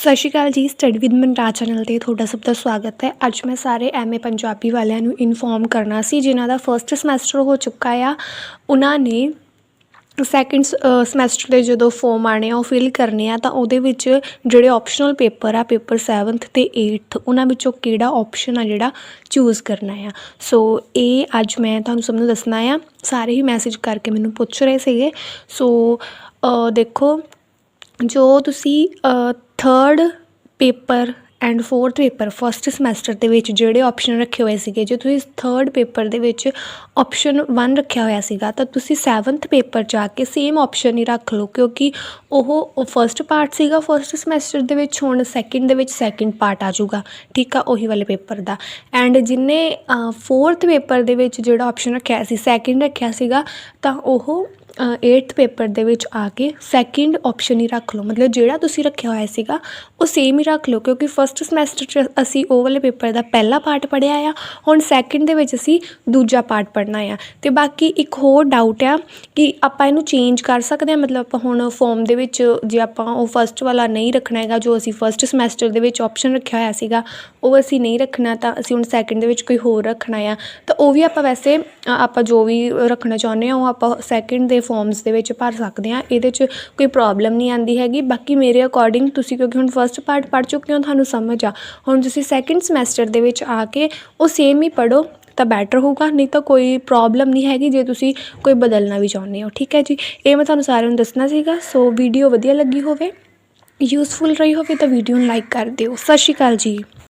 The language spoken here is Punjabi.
ਸਤਿ ਸ਼੍ਰੀ ਅਕਾਲ ਜੀ ਸਟੱਡੀ ਵਿਦ ਮਨਰਾਜ ਚੈਨਲ ਤੇ ਤੁਹਾਡਾ ਸਭ ਦਾ ਸਵਾਗਤ ਹੈ। ਅੱਜ ਮੈਂ ਸਾਰੇ ਐਮਏ ਪੰਜਾਬੀ ਵਾਲਿਆਂ ਨੂੰ ਇਨਫੋਰਮ ਕਰਨਾ ਸੀ, ਜਿਨ੍ਹਾਂ ਦਾ ਫਰਸਟ ਸਮੈਸਟਰ ਹੋ ਚੁੱਕਾ ਆ। ਉਹਨਾਂ ਨੇ ਸੈਕਿੰਡ ਸਮੈਸਟਰ ਦੇ ਜਦੋਂ ਫਾਰਮ ਆਣੇ ਆ, ਉਹ ਫਿਲ ਕਰਨੇ ਆ, ਤਾਂ ਉਹਦੇ ਵਿੱਚ ਜਿਹੜੇ ਆਪਸ਼ਨਲ ਪੇਪਰ ਆ ਪੇਪਰ 7th ਤੇ 8th ਉਹਨਾਂ ਵਿੱਚੋਂ ਕਿਹੜਾ ਆਪਸ਼ਨ ਆ ਜਿਹੜਾ ਚੂਜ਼ ਕਰਨਾ ਆ? ਸੋ ਇਹ ਅੱਜ ਮੈਂ ਤੁਹਾਨੂੰ ਸਭ ਨੂੰ ਦੱਸਣਾ ਆ। ਸਾਰੇ ਹੀ ਮੈਸੇਜ ਕਰਕੇ ਮੈਨੂੰ ਪੁੱਛ ਰਹੇ ਸੀਗੇ। ਸੋ ਦੇਖੋ, ਜੋ ਤੁਸੀਂ third paper and fourth paper first semester ਦੇ ਵਿੱਚ ਜਿਹੜੇ ਆਪਸ਼ਨ ਰੱਖੇ ਹੋਏ ਸੀਗੇ, ਜੇ ਤੁਸੀਂ ਥਰਡ ਪੇਪਰ ਦੇ ਵਿੱਚ ਆਪਸ਼ਨ 1 ਰੱਖਿਆ ਹੋਇਆ ਸੀਗਾ, ਤਾਂ ਤੁਸੀਂ 7th ਪੇਪਰ ਜਾ ਕੇ ਸੇਮ ਆਪਸ਼ਨ ਹੀ ਰੱਖ ਲਓ, ਕਿਉਂਕਿ ਉਹ ਫਸਟ ਪਾਰਟ ਸੀਗਾ ਫਸਟ ਸਮੈਸਟਰ ਦੇ ਵਿੱਚ ਹੁਣ ਸੈਕਿੰਡ ਦੇ ਵਿੱਚ ਸੈਕਿੰਡ ਪਾਰਟ ਆ ਜਾਊਗਾ। ਠੀਕ ਆ, ਉਹੀ ਵਾਲੇ ਪੇਪਰ ਦਾ। ਐਂਡ ਜਿਨੇ ਫੋਰਥ ਪੇਪਰ ਦੇ ਵਿੱਚ ਜਿਹੜਾ ਆਪਸ਼ਨ ਰੱਖਿਆ ਸੀ ਸੈਕਿੰਡ ਰੱਖਿਆ ਸੀਗਾ, ਤਾਂ ਉਹ 8th ਪੇਪਰ ਦੇ ਵਿੱਚ ਆ ਕੇ ਸੈਕਿੰਡ ਆਪਸ਼ਨ ਹੀ ਰੱਖ ਲਓ। ਮਤਲਬ ਜਿਹੜਾ ਤੁਸੀਂ ਰੱਖਿਆ ਹੋਇਆ ਸੀਗਾ, ਉਹ ਸੇਮ ਹੀ ਰੱਖ ਲਓ, ਕਿਉਂਕਿ ਫਸਟ ਸਮੈਸਟਰ 'ਚ ਅਸੀਂ ਉਹ ਵਾਲੇ ਪੇਪਰ ਦਾ ਪਹਿਲਾ ਪਾਰਟ ਪੜ੍ਹਿਆ ਆ, ਹੁਣ ਸੈਕਿੰਡ ਦੇ ਵਿੱਚ ਅਸੀਂ ਦੂਜਾ ਪਾਰਟ ਪੜ੍ਹਨਾ ਆ। ਤੇ ਬਾਕੀ ਇੱਕ ਹੋਰ ਡਾਊਟ ਆ ਕਿ ਆਪਾਂ ਇਹਨੂੰ ਚੇਂਜ ਕਰ ਸਕਦੇ ਹਾਂ ਮਤਲਬ ਆਪਾਂ ਹੁਣ ਫਾਰਮ ਦੇ ਵਿੱਚ ਜੇ ਆਪਾਂ ਉਹ ਫਸਟ ਵਾਲਾ ਨਹੀਂ ਰੱਖਣਾ ਹੈਗਾ, ਜੋ ਅਸੀਂ ਫਸਟ ਸਮੈਸਟਰ ਦੇ ਵਿੱਚ ਆਪਸ਼ਨ ਰੱਖਿਆ ਹੋਇਆ ਸੀਗਾ, ਉਹ ਅਸੀਂ ਨਹੀਂ ਰੱਖਣਾ, ਤਾਂ ਅਸੀਂ ਹੁਣ ਸੈਕਿੰਡ ਦੇ ਵਿੱਚ ਕੋਈ ਹੋਰ ਰੱਖਣਾ ਆ। ਤਾਂ ਉਹ ਵੀ ਆਪਾਂ ਵੈਸੇ ਆਪਾਂ ਜੋ ਵੀ ਰੱਖਣਾ ਚਾਹੁੰਦੇ ਹਾਂ ਉਹ ਆਪਾਂ ਸੈਕਿੰਡ ਦੇ ਫਾਰਮਸ ਦੇ ਵਿੱਚ ਭਰ ਸਕਦੇ ਹਾਂ, ਇਹਦੇ 'ਚ ਕੋਈ ਪ੍ਰੋਬਲਮ ਨਹੀਂ ਆਂਦੀ ਹੈਗੀ। ਬਾਕੀ ਮੇਰੇ ਅਕੋਰਡਿੰਗ ਤੁਸੀਂ ਕਿਉਂਕਿ ਹੁਣ ਫਸਟ ਪਾਰਟ ਪੜ੍ਹ ਚੁੱਕੇ ਹੋ, ਤੁਹਾਨੂੰ ਸਮਝ ਆ। ਹੁਣ ਤੁਸੀਂ ਸੈਕਿੰਡ ਸਮੈਸਟਰ ਦੇ ਵਿੱਚ ਆ ਕੇ ਉਹ ਸੇਮ ਹੀ ਪੜ੍ਹੋ, ਤਾਂ ਬੈਟਰ ਹੋਊਗਾ। ਨਹੀਂ ਤਾਂ ਕੋਈ ਪ੍ਰੋਬਲਮ ਨਹੀਂ ਹੈਗੀ ਜੇ ਤੁਸੀਂ ਕੋਈ ਬਦਲਣਾ ਵੀ ਚਾਹੁੰਦੇ ਹੋ। ਠੀਕ ਹੈ ਜੀ? ਇਹ ਮੈਂ ਤੁਹਾਨੂੰ ਸਾਰਿਆਂ ਨੂੰ ਦੱਸਣਾ ਸੀਗਾ। ਸੋ ਵੀਡੀਓ ਵਧੀਆ ਲੱਗੀ ਹੋਵੇ ਯੂਸਫੁਲ ਰਹੀ ਹੋਵੇ ਤਾਂ ਵੀਡੀਓ ਨੂੰ ਲਾਈਕ ਕਰ ਦਿਓ। ਸਤਿ ਸ਼੍ਰੀ ਅਕਾਲ ਜੀ।